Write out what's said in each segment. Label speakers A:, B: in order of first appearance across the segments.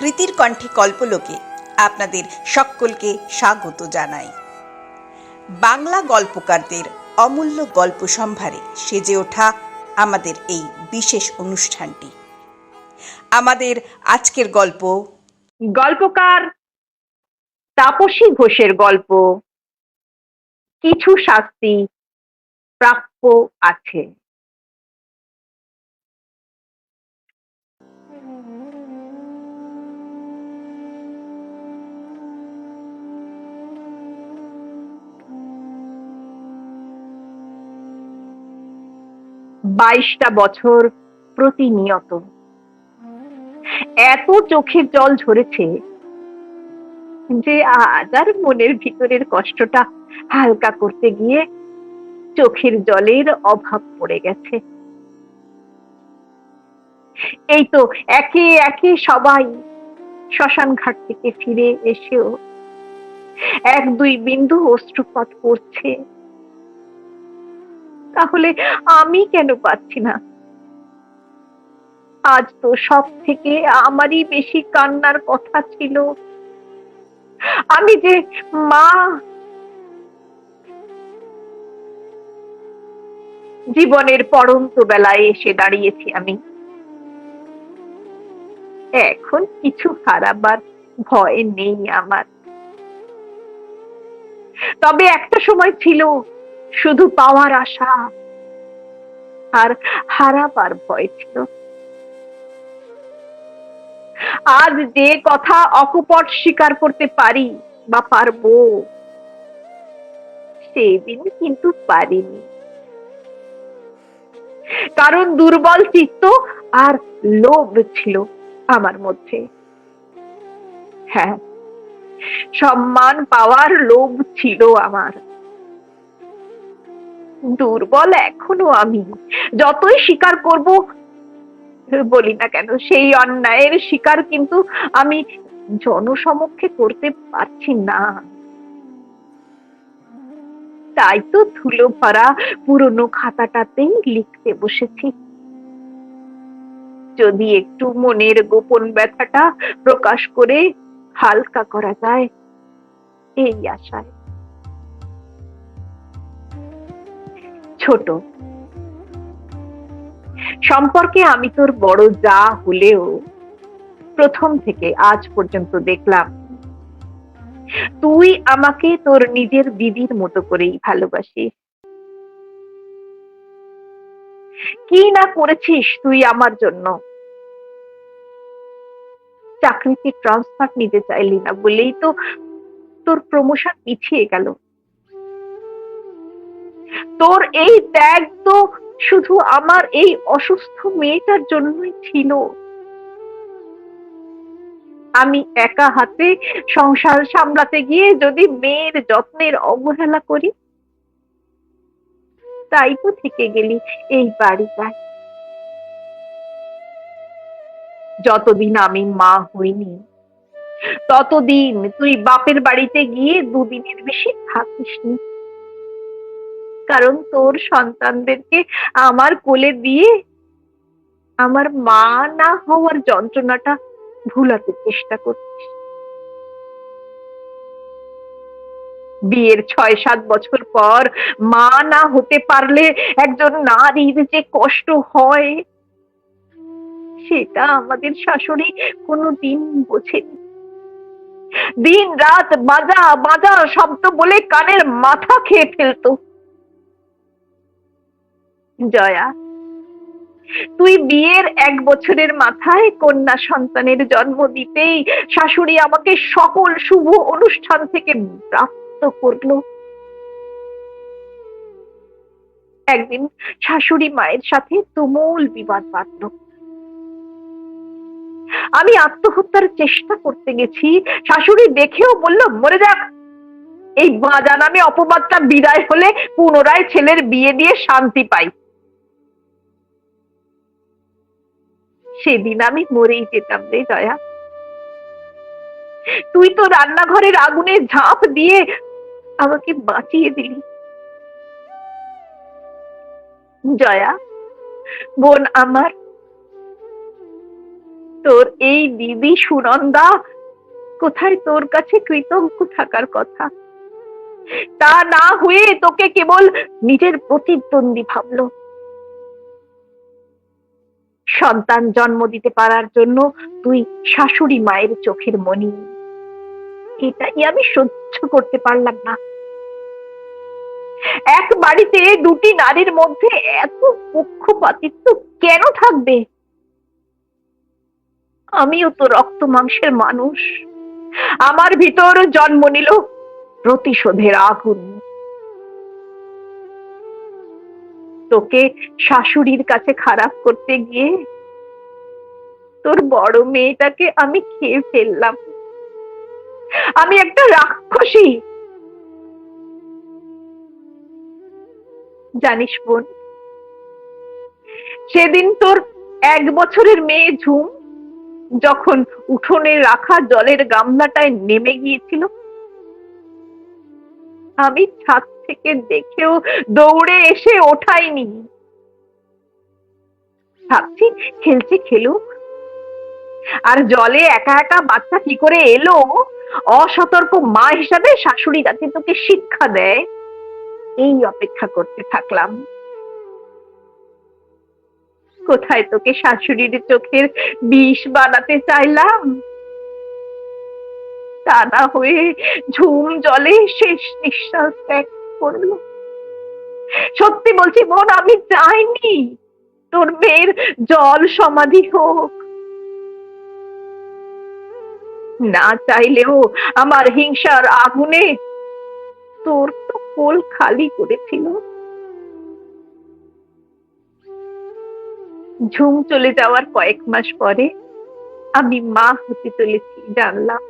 A: কৃতির কণ্ঠে কল্পলোকে আপনাদের সকলকে স্বাগত জানাই। বাংলা গল্পকারদের অমূল্য গল্প সম্ভারে সেজে ওঠা আমাদের এই বিশেষ অনুষ্ঠানটি। আমাদের আজকের গল্প,
B: গল্পকার তাপসী ঘোষের গল্প। কিছু শাস্তি প্রাপ্য আছে। বাইশটা বছর প্রতিনিয়ত। এত চোখের জল ঝরেছে যে আজ আর মনের ভিতরের কষ্টটা হালকা করতে গিয়ে চোখের জলের অভাব পড়ে গেছে। এই তো একে একে সবাই শ্মশান ঘাট থেকে ফিরে এসেও এক দুই বিন্দু অশ্রুপাত করছে। তাহলে আমি কেন পাচ্ছি না? আজ তো সব থেকে আমারই বেশি কান্নার কথা ছিল। আমি যে মা জীবনের পড়ন্ত বেলায় এসে দাঁড়িয়েছি আমি। এখন কিছু হারাবার ভয় নেই আমার। তবে একটা সময় ছিল শুধু পাওয়ার আশা আর হারাবার ভয় ছিল। আজ যে কথা অকপট স্বীকার করতে পারি বা পারব সেদিন কিন্তু পারিনি। কারণ দুর্বল চিত্ত আর লোভ ছিল আমার মধ্যে। হ্যাঁ সম্মান পাওয়ার লোভ ছিল আমার। দুর্বল এখনও আমি। যতই স্বীকার করব, বলি না কেন, সেই অন্যায়ের শিকার কিন্তু আমি জনসমক্ষে করতে পারছি না। তাই তো ধুলো ভরা পুরনো খাতাটাতেই লিখতে বসেছি। যদি একটু মনের গোপন ব্যথাটা প্রকাশ করে হালকা করা যায়, এই আশায়। ছোট। সম্পর্কে আমি তোর বড় যা হলেও প্রথম থেকে আজ পর্যন্ত দেখলাম, তুই আমাকে তোর নিজের দিদির মতো করেই ভালোবাসিস। কি না করেছিস তুই আমার জন্য? চাকরিতে ট্রান্সফার নিতে চাইলি না বলেই তো তোর প্রমোশন পিছিয়ে গেল। তোর এই ত্যাগ তো শুধু আমার এই অসুস্থ মেয়েটার জন্যই ছিল। আমি একা হাতে সংসার সামলাতে গিয়ে যদি মেয়ের যত্নের অবহেলা করি, তাই তো থেকে গেলি এই বাড়িটায়। যতদিন আমি মা হইনি, ততদিন তুই বাপের বাড়িতে গিয়ে দুদিনের বেশি থাকিসনি। কারণ তোর সন্তানদেরকে আমার কোলে দিয়ে আমার মা না হওয়ার যন্ত্রণাটা ভুলাতে চেষ্টা করছিস। বিয়ের ছয়, সাত বছর পর মা না হতে পারলে একজন নারীর যে কষ্ট হয়, সেটা আমাদের শাশুড়ি কোনো দিন বোঝেনি। দিন রাত বাজা বাজা শব্দ বলে কানের মাথা খেয়ে ফেলতো। জয়া, তুই বিয়ের এক বছরের মাথায় কন্যা সন্তানের জন্ম দিতেই শাশুড়ি আমাকে সকল শুভ অনুষ্ঠান থেকে প্রাপ্ত করল। একদিন শাশুড়ি মায়ের সাথে তুমুল বিবাদ বাঁধল। আমি আত্মহত্যার চেষ্টা করতে গেছি, শাশুড়ি দেখেও বলল, মরে যাক। এই বাঁধা নামে অপবাদটা বিদায় হলে পুনরায় ছেলের বিয়ে দিয়ে শান্তি পাই। সেদিন আমি মরেই যেতাম রে জয়া তুই তো রান্নাঘরের আগুনে ঝাঁপ দিয়ে আমাকে বাঁচিয়ে দিলি। জয়া, বোন আমার, তোর এই দিদি সুনন্দা কোথায় তোর কাছে কৃতজ্ঞ থাকার কথা? তা না হয়ে তোকে কেবল নিজের প্রতিদ্বন্দ্বী ভাবলো। সন্তান জন্ম দিতে পারার জন্য তুই শাশুড়ি মায়ের চোখের মনি এটাই আমি সহ্য করতে পারলাম না। এক বাড়িতে দুটি নারীর মধ্যে এত পক্ষপাতিত্ব কেন থাকবে? আমিও তো রক্ত মাংসের মানুষ। আমার ভিতর জন্ম নিল প্রতিশোধের আগুন। তোকে শাশুড়ির কাছে খারাপ করতে গিয়ে তোর বড় মেয়েটাকে আমি খেয়ে ফেললাম। আমি একটা রাক্ষসী। জানিস বোন, সেদিন তোর এক বছরের মেয়ে ঝুম যখন উঠোনে রাখা জলের গামলাটায় নেমে গিয়েছিল। আমি ছাদ থেকে দেখেও দৌড়ে এসে ওঠাইনি ভাবছি খেলছে খেলুক। আর জলে একা একা বাচ্চা কি করে এলো? অসতর্ক মা হিসাবে শাশুড়ি যাতে তোকে শিক্ষা দেয়। এই অপেক্ষা করতে থাকলাম। কোথায় তোকে শাশুড়ির চোখের বিষ বানাতে চাইলাম? তা না হয়ে ঝুম জলে শেষ নিঃশ্বাস ত্যাগ করল। সত্যি বলছি বোন, আমি চাইনি তোর মেয়ের জল সমাধি হোক। না চাইলেও আমার হিংসার আগুনে তোর তো কোল খালি করেছিল। ঝুম চলে যাওয়ার কয়েক মাস পরে আমি মা হতে চলেছি, জানলাম।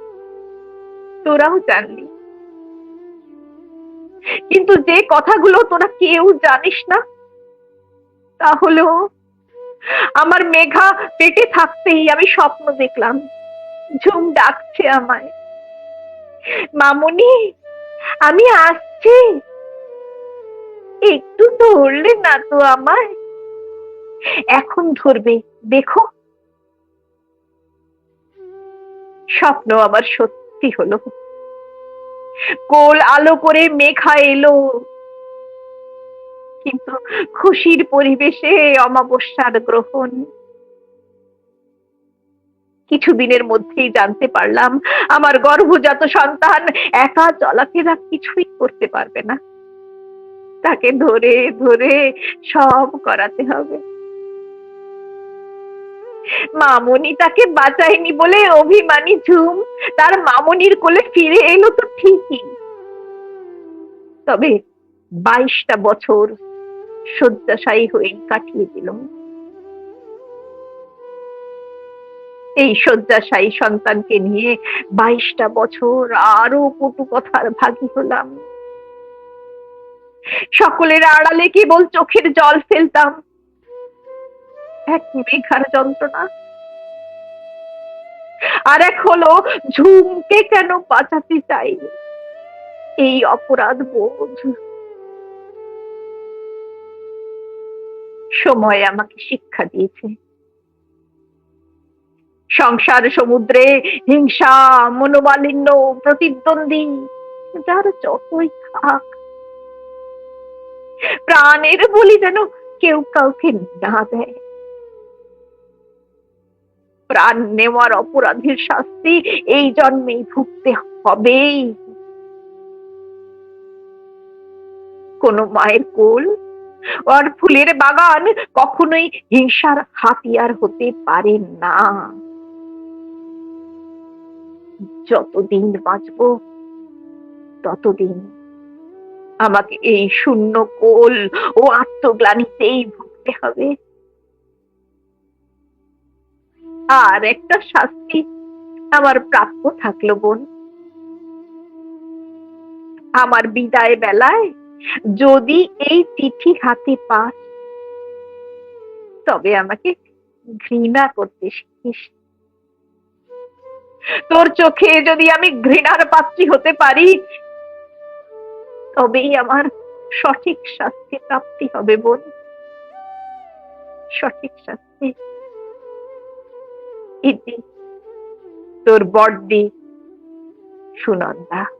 B: তোরাও জানলি। কিন্তু যে কথাগুলো তোরা কেউ জানিস না, তাহলেও আমার মেঘা পেটে থাকতেই আমি স্বপ্ন দেখলাম। ঝুম ডাকছে আমায়। মামুনি, আমি আসছি। একটু ধরলে না তো আমায়। এখন ধরবে, দেখো। স্বপ্ন আমার সত্যি হলো। কোল আলো করে মেঘা এলো। কিন্তু খুশির পরিবেশে অমাবস্যার গ্রহণ। কিছুদিনের মধ্যেই জানতে পারলাম, আমার গর্ভজাত সন্তান একা চলাফেরা কিছুই করতে পারবে না। তাকে ধরে ধরে সব করাতে হবে। মামনি তাকে বাঁচায়নি বলে অভিমানী ঝুম তার মামনির কোলে ফিরে এলো তো ঠিকই। তবে বাইশটা বছর শয্যাশায়ী হয়ে কাটিয়ে দিল। এই শয্যাশায়ী সন্তানকে নিয়ে বাইশটা বছর আরও কটু কথার ভাগী হলাম। সকলের আড়ালে কেবল চোখের জল ফেলতাম। এক মেঘার যন্ত্রণা। আর এক হলো ঝুমকে কেন বাঁচাতে চাইনি এই অপরাধ বোধ। সময় আমাকে শিক্ষা দিয়েছে। সংসার সমুদ্রে হিংসা, মনোমালিন্য, প্রতিদ্বন্দ্বী, যার যতই থাক। প্রাণের বলি যেন কেউ কাউকে না দেয়। প্রাণ নেওয়ার অপরাধীর শাস্তি এই জন্মেই ভুগতে হবেই। কোন মায়ের কোল আর ফুলের বাগান কখনোই হিংসার হাতিয়ার হতে পারে না। যতদিন বাঁচবো, ততদিন আমাকে এই শূন্য কোল ও আত্মগ্লানিতেই ভুগতে হবে। আর একটা শাস্তি আমার প্রাপ্য থাকল, বোন। আমার বিদায় বেলায় যদি এই চিঠি হাতে পাস, তবে আমাকে ঘৃণা করতে শিখিস। তোর চোখে যদি আমি ঘৃণার পাত্রী হতে পারি, তবেই আমার সঠিক শাস্তি প্রাপ্তি হবে, বোন। সঠিক শাস্তি ইতি। তোর বড্ডি সুনন্দা।